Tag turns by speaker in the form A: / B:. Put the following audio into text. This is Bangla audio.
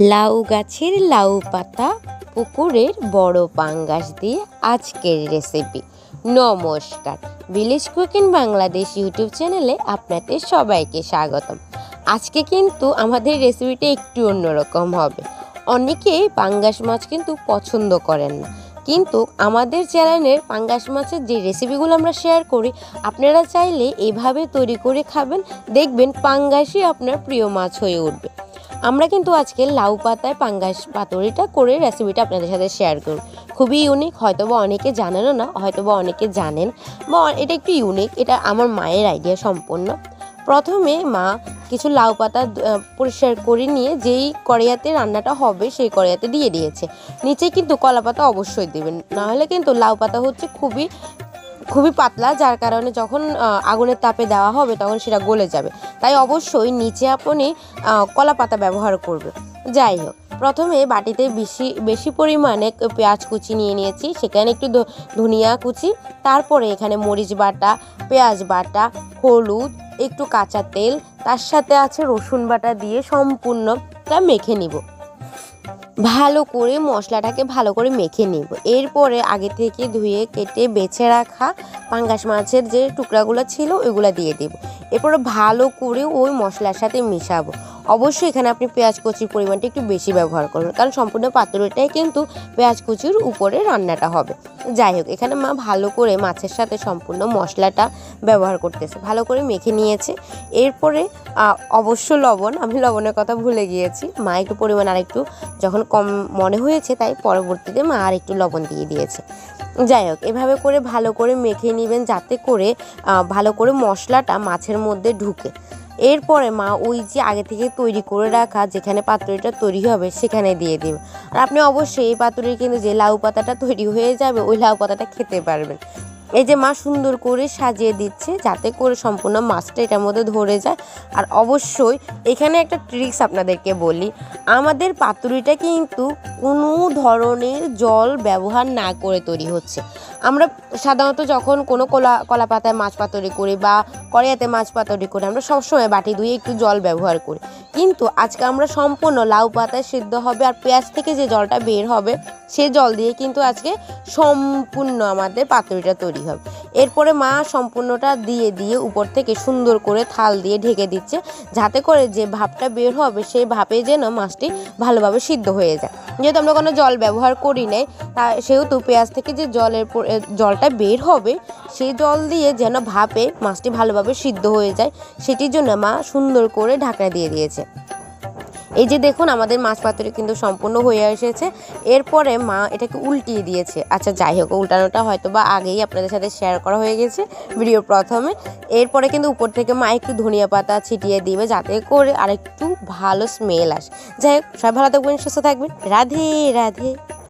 A: লাউ গাছের লাউ পাতা পুকুরের বড় পাঙ্গাস দিয়ে আজকের রেসিপি। নমস্কার। ভিলেজ কুকিং বাংলাদেশ ইউটিউব চ্যানেলে আপনাদের সবাইকে স্বাগতম। আজকে কিন্তু আমাদের রেসিপিটা একটু অন্যরকম হবে। অনেকেই পাঙ্গাস মাছ কিন্তু পছন্দ করেন না। কিন্তু আমাদের চ্যানেলের পাঙ্গাস মাছের যে রেসিপিগুলো আমরা শেয়ার করি, আপনারা চাইলে এভাবে তৈরি করে খাবেন। দেখবেন পাঙ্গাসই আপনার প্রিয় মাছ হয়ে উঠবে। আমরা কিন্তু আজকে লাউ পাতায় পাঙ্গাস পাতুরিটা করে রেসিপিটা আপনাদের সাথে শেয়ার করব। খুবই ইউনিক হয়তো বা অনেকে জানেনও না হয়তো বা অনেকে জানেন, বা এটা একটু ইউনিক এটা আমার মায়ের আইডিয়া সম্পূর্ণ। প্রথমে মা কিছু লাউ পাতা পরিষ্কার করে নিয়ে যেই কড়াইয়াতে রান্নাটা হবে সেই কড়াইয়াতে দিয়ে দিয়েছে। নিচে কিন্তু কলা পাতা অবশ্যই দেবেন, নাহলে কিন্তু লাউ পাতা হচ্ছে খুবই খুবই পাতলা, যার কারণে যখন আগুনের তাপে দেওয়া হবে তখন সেটা গলে যাবে। তাই অবশ্যই নিচে আপনি কলা পাতা ব্যবহার করবে যাই হোক, প্রথমে বাটিতে বেশি বেশি পরিমাণে পেঁয়াজ কুচি নিয়ে নিয়েছি। সেখানে একটু ধনিয়া কুচি, তারপরে এখানে মরিচ বাটা, পেঁয়াজ বাটা, হলুদ, একটু কাঁচা তেল, তার সাথে আছে রসুন বাটা দিয়ে সম্পূর্ণটা মেখে নিব। ভালো করে মশলাটাকে ভালো করে মেখে নিব। এরপরে আগে থেকে ধুয়ে, কেটে, বেছে রাখা পাঙ্গাস মাছের যে টুকরাগুলো ছিল ওইগুলো দিয়ে দেব। এরপরে ভালো করে ওই মশলার সাথে মিশাবো। অবশ্যই এখানে আপনি পেঁয়াজ কুচির পরিমাণটা একটু বেশি ব্যবহার করবেন। কারণ সম্পূর্ণ পাতুরিটাই কিন্তু পেঁয়াজ কুচির উপরে রান্নাটা হবে। যাই হোক, এখানে মা ভালো করে মাছের সাথে সম্পূর্ণ মশলাটা ব্যবহার করতেছে। ভালো করে মেখে নিয়েছে। এরপরে অবশ্য লবণ, আমি লবণের কথা ভুলে গিয়েছি। মা একটু পরিমাণ আর একটু যখন কম মনে হয়েছে তাই পরবর্তীতে মা আর একটু লবণ দিয়ে দিয়েছে। যাই হোক, এভাবে করে ভালো করে মেখে নেবেন যাতে করে ভালো করে মশলাটা মাছের মধ্যে ঢুকে। এরপরে মা ওই যে আগে থেকে তৈরি করে রাখা যেখানে পাতুরিটা তৈরি হবে সেখানে দিয়ে দিন আর আপনি অবশ্যই এই পাতুরির কিন্তু যে লাউ পাতাটা তৈরি হয়ে যাবে, ওই লাউ পাতাটা খেতে পারবেন। এই যে মা সুন্দর করে সাজিয়ে দিচ্ছে, যাতে করে সম্পূর্ণ মাছটা এটার মধ্যে ধরে যায়। আর অবশ্যই এখানে একটা ট্রিক্স আপনাদেরকে বলি, আমাদের পাতুরিটা কিন্তু কোনো ধরনের জল ব্যবহার না করে তৈরি হচ্ছে। আমরা সাধারণত যখন কোনো কলা কলা পাতায় মাছ পাতুরি করি বা কড়াইয়াতে মাছ পাতুরি করি, আমরা সবসময় বাটি ধুয়ে একটু জল ব্যবহার করি। কিন্তু আজকে আমরা সম্পূর্ণ লাউ পাতায় সিদ্ধ হবে আর পেঁয়াজ থেকে যে জলটা বের হবে, সে জল দিয়ে কিন্তু আজকে সম্পূর্ণ আমাদের পাতুরিটা তৈরি হবে। এরপরে মা সম্পূর্ণটা দিয়ে দিয়ে উপর থেকে সুন্দর করে থাল দিয়ে ঢেকে দিচ্ছে, যাতে করে যে ভাপটা বের হবে সেই ভাপে যেন মাছটি ভালোভাবে সিদ্ধ হয়ে যায়। যেহেতু আমরা কোনো জল ব্যবহার করি নাই, তা সেহেতু পেঁয়াজ থেকে যে জলের জলটা বের হবে, সেই জল দিয়ে যেন ভাপে মাছটি ভালোভাবে সিদ্ধ হয়ে যায়, সেটির জন্য মা সুন্দর করে ঢাকনা দিয়ে দিয়েছে। এই যে দেখুন, আমাদের মাছ পাতুরি কিন্তু সম্পূর্ণ হয়ে এসেছে। এরপরে মা এটাকে উল্টিয়ে দিয়েছে। আচ্ছা যাই হোক, উল্টানোটা হয়তো বা আগেই আপনাদের সাথে শেয়ার করা হয়ে গেছে ভিডিও প্রথমে। এরপরে কিন্তু উপর থেকে মা একটু ধনিয়া পাতা ছিটিয়ে দিবে যাতে করে আরেকটু ভালো স্মেল আসে। যাই হোক, সবাই ভালো থাকবেন, সুস্থ থাকবেন। রাধে রাধে।